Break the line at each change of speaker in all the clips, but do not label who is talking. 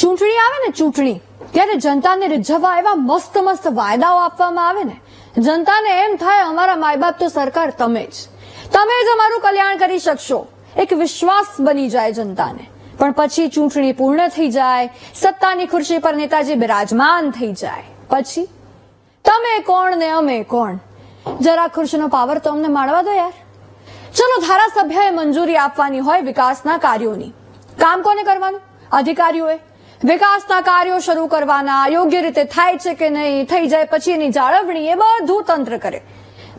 ચૂંટણી આવે ને ચૂંટણી, ત્યારે જનતાને રીઝવવા એવા મસ્ત મસ્ત વાયદાઓ આપવામાં આવે ને. જનતાને એમ થાય, અમારા માય બાપ તો સરકાર તમે જ. તમે જ અમારું કલ્યાણ કરી શકશો. એક વિશ્વાસ બની જાય જનતાને. પણ પછી ચૂંટણી પૂર્ણ થઈ જાય, સત્તાની ખુરશી પર નેતાજી બિરાજમાન થઈ જાય. પછી? તમે કોણ ને અમે કોણ? જરા ખુરશીનો પાવર તો અમને માણવા દો યાર. ચલો ધારાસભ્યએ મંજૂરી આપવાની હોય વિકાસના કાર્યોની. કામ કોને કરવાનું? અધિકારીઓએ. વિકાસના કાર્યો શરૂ કરવાના યોગ્ય રીતે થાય છે કે નહીં, થઈ જાય પછી એની જાળવણી એ બધું તંત્ર કરે.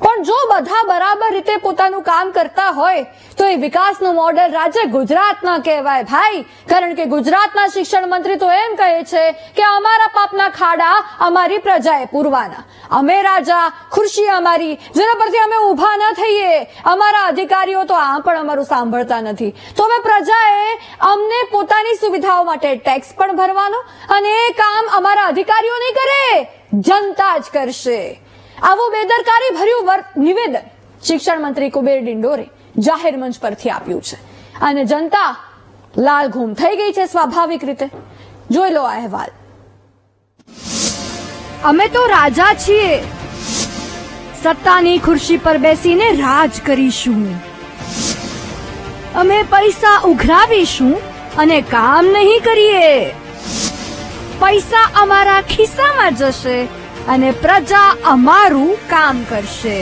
પણ જો બધા બરાબર રીતે પોતાનું કામ કરતા હોય, તો એ વિકાસનું મોડેલ રાજ્ય ગુજરાતના કહેવાય. ભાઈ, કારણ કે ગુજરાતના શિક્ષણ મંત્રી તો એમ કહે છે કે અમારા પાપના ખાડા અમારી પ્રજાએ પૂરવાના. અમે રાજા, ખુરશી અમારી. જેના પરથી અમે ઊભા ન થઈએ. અમારા અધિકારીઓ તો આ પણ અમારું સાંભળતા નથી. તો હવે પ્રજાએ અમને પોતાની સુવિધાઓ માટે ટેક્સ પણ ભરવાનો અને એ કામ અમારા અધિકારીઓ નહીં કરે. જનતા જ કરશે. આવું બેદરકારી ભર્યું નિવેદન શિક્ષણ મંત્રી કુબેર ડિંડોરે જાહેર મંચ પરથી આપ્યું છે. અને જનતા લાલ ઘૂમ થઈ ગઈ છે સ્વાભાવિક રીતે. જોઈ લો અહેવાલ. અમે તો રાજા છીએ. સત્તાની ખુરશી પર બેસીને રાજ કરીશું. અમે પૈસા ઉઘરાવીશું અને કામ નહીં કરીએ. પૈસા અમારા ખિસ્સામાં જશે. અને પ્રજા અમારું કામ કરશે.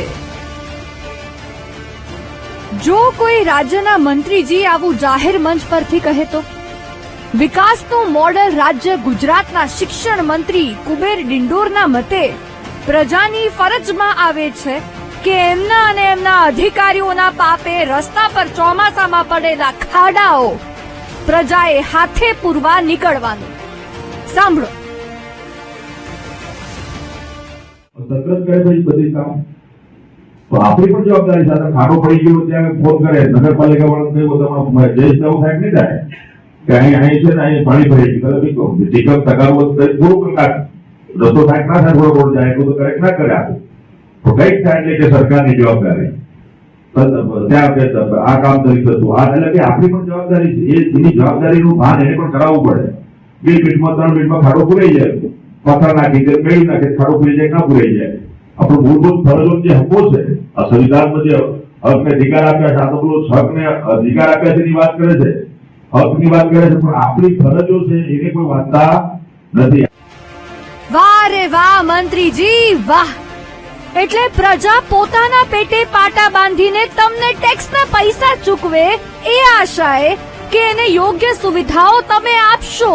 જો કોઈ રાજ્યના મંત્રીજી આવું જાહેર મંચ પરથી કહે તો? વિકાસનું મોડેલ રાજ્ય ગુજરાતના શિક્ષણ મંત્રી કુબેર ડિંડોરના મતે પ્રજાની ફરજમાં આવે છે કે એમના અને એમના અધિકારીઓના પાપે રસ્તા પર ચોમાસામાં પડેલા ખાડાઓ પ્રજાએ હાથે પૂરવા નીકળવાનું. સાંભળો.
તંત્ર જ કરે છે એ બધી કામ. તો આપણી પણ જવાબદારી સાથે ખાડો પડી ગયો ત્યાં ફોન કરે. નગરપાલિકા વાળો કહ્યું તમારો જયેશ નવું થાય નહીં થાય. કે અહીં અહીં છે ને, અહીં પાણી ભરી ગયું એટલે ભાઈ ટીકમ તગારવું થોડું નાખ રસ્તો થાય ના થાય, થોડો રોડ જાય. એટલું તો કરેક્ટ ના કરે આપું. તો કંઈક થાય એટલે કે સરકારની જવાબદારી. ત્યાં આ કામ કરી હતું આ એટલે કે આપણી પણ જવાબદારી છે. એની જવાબદારીનું ભાન એને પણ કરાવવું પડે. બે મિનિટમાં, ત્રણ મિનિટમાં ખાડો પૂરાઈ જાય. પથ્થર નાખી દે મેળી નાખે ખાડો પૂરી જાય ના પૂરાઈ જાય. આપણું મૂળભૂત ફરજો જે હકો છે, આ સંવિધાનમાં જે હકને અધિકાર આપ્યા છે, આ તો પેલું હકને અધિકાર આપ્યા છે એની વાત કરે છે. હકની વાત કરે છે, પણ આપણી ફરજો છે એને કોઈ વાંચતા નથી.
વાહ રે મંત્રીજી, વાહ. એટલે પ્રજા પોતાના પેટે પાટા બાંધીને તમને ટેક્સના પૈસા ચૂકવે એ આશાએ કે એને યોગ્ય સુવિધાઓ તમે આપશો.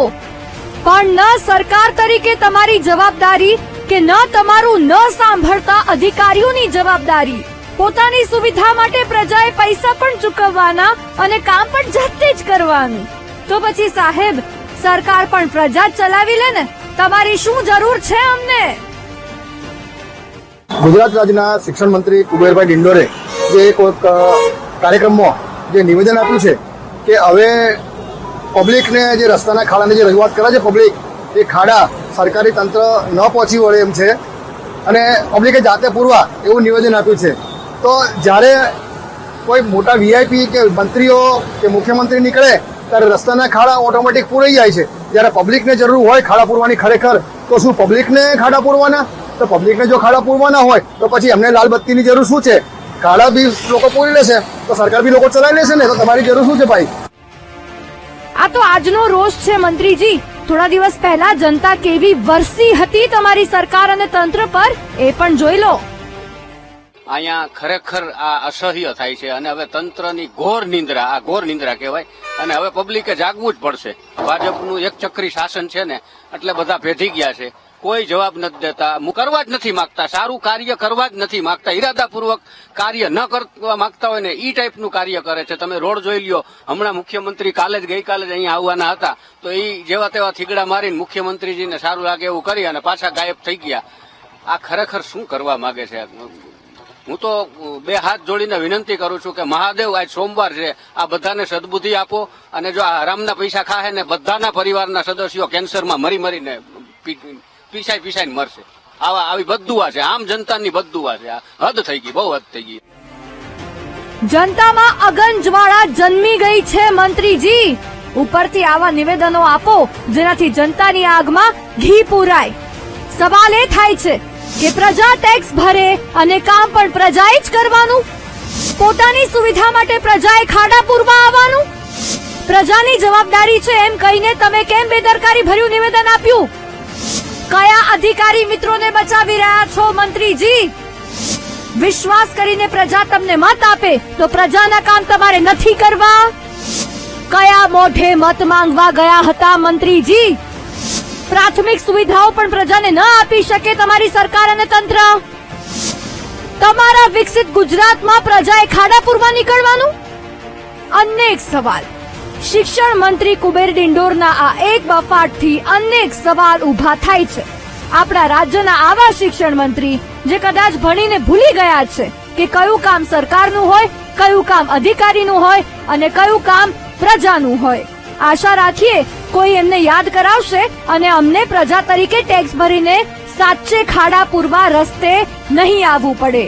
પણ ન સરકાર તરીકે તમારી જવાબદારી કે ન તમારું ન સાંભળતા અધિકારીઓની જવાબદારી. પોતાની સુવિધા માટે પ્રજાએ પૈસા પણ ચૂકવવાના અને કામ પણ જાતે જ કરવાનું. તો પછી સાહેબ, સરકાર પણ પ્રજા જ ચલાવી લે ને? તમારી શું જરૂર છે અમને?
ગુજરાત રાજ્યના શિક્ષણ મંત્રી કુબેરભાઈ ડિંડોરે જે એક કાર્યક્રમમાં જે નિવેદન આપ્યું છે કે હવે પબ્લિકને જે રસ્તાના ખાડાની જે રજૂઆત કરે છે, પબ્લિક, એ ખાડા સરકારી તંત્ર ન પહોંચી વળે એમ છે. અને પબ્લિકે જાતે પૂરવા એવું નિવેદન આપ્યું છે. તો જ્યારે કોઈ મોટા વીઆઈપી કે મંત્રીઓ કે મુખ્યમંત્રી નીકળે, ત્યારે રસ્તાના ખાડા ઓટોમેટિક પૂરાઈ જાય છે. જ્યારે પબ્લિકને જરૂર હોય ખાડા પૂરવાની ખરેખર, તો શું પબ્લિકને ખાડા પૂરવાના? તો પબ્લિકને જો ખાડા પૂરવાના હોય, તો પછી એમને લાલ બત્તીની જરૂર શું છે? ખાડા બી લોકો પૂરી લેશે, તો સરકાર બી લોકો ચલાવી લેશે ને? તો તમારી જરૂર શું છે ભાઈ?
આ તો આજનો રોષ છે, મંત્રીજી. થોડા દિવસ પહેલા જનતા કેવી વરસી હતી તમારી સરકાર અને તંત્ર પર, એ પણ જોઈ લો.
અહીંયા ખરેખર આ અસહ્ય થાય છે અને હવે તંત્રની ઘોર નિંદ્રા, આ ઘોર નિંદ્રા કહેવાય, અને હવે પબ્લિકે જાગવું જ પડશે. ભાજપનું એક ચક્રી શાસન છે ને, એટલે બધા ભેધી ગયા છે. કોઈ જવાબ નથી દેતા કરવા જ નથી માંગતા, સારું કાર્ય કરવા જ નથી માંગતા, ઈરાદાપૂર્વક કાર્ય ન કરવા માંગતા હોય ને ઈ ટાઈપનું કાર્ય કરે છે. તમે રોડ જોઈ લ્યો, હમણાં મુખ્યમંત્રી કાલે જ ગઈકાલે જ અહીંયા આવવાના હતા, તો એ જેવા તેવા થીગડા મારીને મુખ્યમંત્રીજીને સારું લાગે એવું કરી અને પાછા ગાયબ થઈ ગયા. આ ખરેખર શું કરવા માંગે છે? હું તો બે હાથ જોડીને વિનંતી કરું છું કે મહાદેવ આજ સોમવાર છે, આ બધાને સદબુદ્ધિ આપો અને જો આ હરામના પૈસા ખાહે ને બધાના પરિવારના સદસ્યો કેન્સરમાં મરી મરીને પીસાઈ પીસાઈને મરશે. આવા આવી બદુઆ છે. આમ જનતાની બદુઆ છે. હદ થઈ ગઈ, બહુ હદ થઈ ગઈ.
જનતામાં અગન જ્વાળા જન્મી ગઈ છે મંત્રીજી. ઉપરથી આવા નિવેદનો આપો, જેનાથી જનતાની આગમાં ઘી પૂરાય. સવાલ એ થાય છે કે પ્રજા ટેક્સ ભરે અને કામ પણ પ્રજાએ જ કરવાનું? પોતાની સુવિધા માટે પ્રજાએ ખાડા પૂરવા આવવાનું? પ્રજાની જવાબદારી છે એમ કહીને તમે કેમ બેદરકારી ભર્યું નિવેદન આપ્યું? કયા અધિકારી મિત્રોને બચાવી રહ્યા છો, મંત્રીજી? વિશ્વાસ કરીને પ્રજા તમને મત આપે, તો પ્રજાના કામ તમારે નથી કરવા? કયા મોઢે મત માંગવા ગયા હતા, મંત્રીજી? પ્રાથમિક સુવિધાઓ પણ પ્રજાને ન આપી શકે તમારી સરકાર અને તંત્ર? તમારા વિકસિત ગુજરાતમાં પ્રજાએ ખાડાપુરમાં નીકળવાનું? અનેક સવાલ. શિક્ષણ મંત્રી કુબેર ડિંડોરના આ એક બફાટથી અનેક સવાલ ઊભા થાય છે. આપણા રાજ્યના આવા શિક્ષણ મંત્રી, જે કદાચ ભણીને ભૂલી ગયા છે કે કયું કામ સરકારનું હોય, કયું કામ અધિકારીનું હોય અને કયું કામ પ્રજાનું હોય. આશા રાખીએ કોઈ એમને યાદ કરાવશે અને અમને પ્રજા તરીકે ટેક્સ ભરીને સાચે ખાડા પૂરવા રસ્તે નહીં આવવું પડે.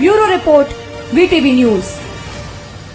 Bureau report, VTV news.